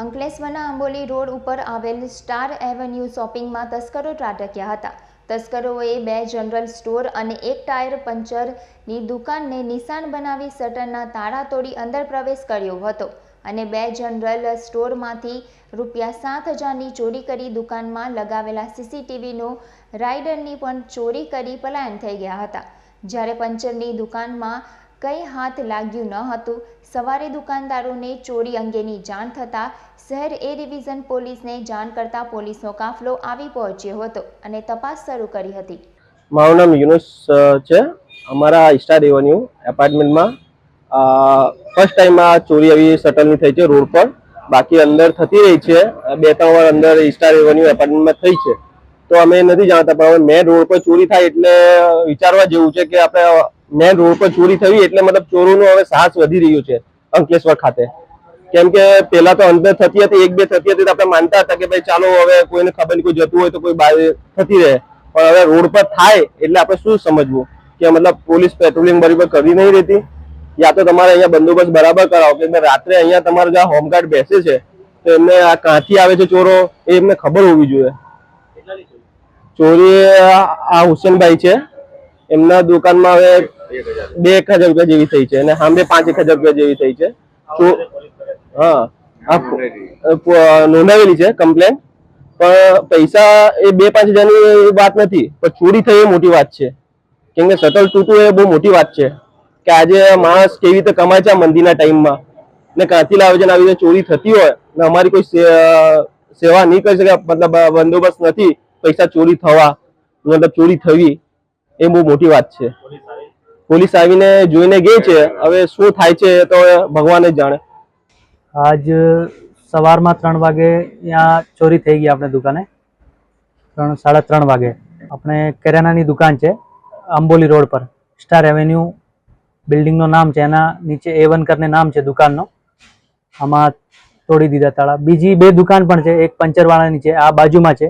અંકલેશ્વરના આંબોલી રોડ ઉપર આવેલ સ્ટાર એવન્યુ શોપિંગમાં તસ્કરો ત્રાટક્યા હતા. તસ્કરોએ બે જનરલ સ્ટોર અને એક ટાયર પંચરની દુકાનને નિશાન બનાવી શટરના તાળા તોડી અંદર પ્રવેશ કર્યો હતો અને બે જનરલ સ્ટોરમાંથી રૂપિયા સાત હજારની ચોરી કરી દુકાનમાં લગાવેલા સીસીટીવીનો રાઇડરની પણ ચોરી કરી પલાયન થઈ ગયા હતા. જ્યારે પંચરની દુકાનમાં કંઈ હાથ લાગ્યું ન હતું. સવારે દુકાનદારોને ચોરી અંગેની જાણ થતાં શહેર એ ડિવિઝન પોલીસને જાણ કરતા પોલીસનો કાફલો આવી પહોંચ્યો હતો અને તપાસ શરૂ કરી હતી. મારું નામ યુનુસ છે. અમારા સ્ટાર રેવન્યુ એપાર્ટમેન્ટમાં ફર્સ્ટ ટાઈમ આ ચોરી આવી શટલની થઈ છે રોડ પર. બાકી અંદર થતી રહી છે. બે ત્રણ વાર અંદર સ્ટાર રેવન્યુ એપાર્ટમેન્ટમાં થઈ છે. તો અમે નથી જાણતા, પણ મેન રોડ પર ચોરી થાય એટલે વિચારવા જેવું છે કે આપણે મેન રોડ પર ચોરી થવી એટલે મતલબ ચોરોનું હવે સાહસ વધી રહ્યું છે અંકલેશ્વર ખાતે. કેમ કે પેલા તો અંદર થતી હતી એક બે થતી હતી તો આપણે માનતા હતા કે ભાઈ ચાલો હવે કોઈને ખબર નહીં કોઈ જતું હોય તો કોઈ બહાર થતી રહે. પણ હવે રોડ પર થાય એટલે આપણે શું સમજવું કે મતલબ પોલીસ પેટ્રોલિંગ બરાબર કરી નહીં રહેતી? યા તો તમારે અહીંયા બંદોબસ્ત બરાબર કરાવો કે રાત્રે અહીંયા તમારો જે હોમગાર્ડ બેસે છે તો એમને આ કાંથી આવે છે ચોરો એ એમને ખબર હોવી જોઈએ. ચોરી આ હુસેનભાઈ છે. એમના દુકાનમાં હવે બે એક હજાર રૂપિયા જેવી થઈ છે અને સામે પાંચ એક હજાર રૂપિયા જેવી થઈ છે. તો હા નોંધાવેલી છે કમ્પ્લેન પણ પૈસા એ બે પાંચ હજારની વાત નથી, પણ ચોરી થઈ એ મોટી વાત છે. કેમ કે શટલ તૂટવું એ બહુ મોટી વાત છે કે આજે માણસ કેવી રીતે કમાય છે મંદીના ટાઈમમાં. ને ક્યાંથી લાવે છે આવી રીતે ચોરી થતી હોય ને અમારી કોઈ સેવા નહીં કરી શકે, મતલબ બંદોબસ્ત નથી, પૈસા ચોરી થવા, મતલબ ચોરી થવી, એ બહુ મોટી વાત છે. પોલીસ આવીને જોઈને ગઈ છે. હવે શું થાય છે તો ભગવાન જ જાણે. આજ સવારમાં ત્રણ વાગે ત્યાં ચોરી થઈ ગઈ આપણે દુકાને. ત્રણ, સાડા ત્રણ વાગે. આપણે કરિયાણાની દુકાન છે અંબોલી રોડ પર. સ્ટાર એવેન્યુ બિલ્ડિંગનું નામ છે, એના નીચે એ વન કરીને નામ છે દુકાનનો. આમાં તોડી દીધા તાળા. બીજી બે દુકાન પણ છે, એક પંચરવાળાની છે, આ બાજુમાં છે.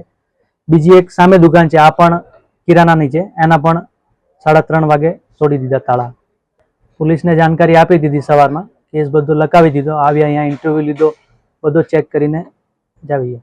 બીજી એક સામે દુકાન છે, આ પણ કિરાણાની છે, એના પણ સાડા ત્રણ વાગે તોડી દીધા તાળા. પોલીસને જાણકારી આપી દીધી સવારમાં. કેસ બધો લખાવી દીધો. આવ્યા અહીંયા ઇન્ટરવ્યૂ લીધો. બધો ચેક કરીને જાવીએ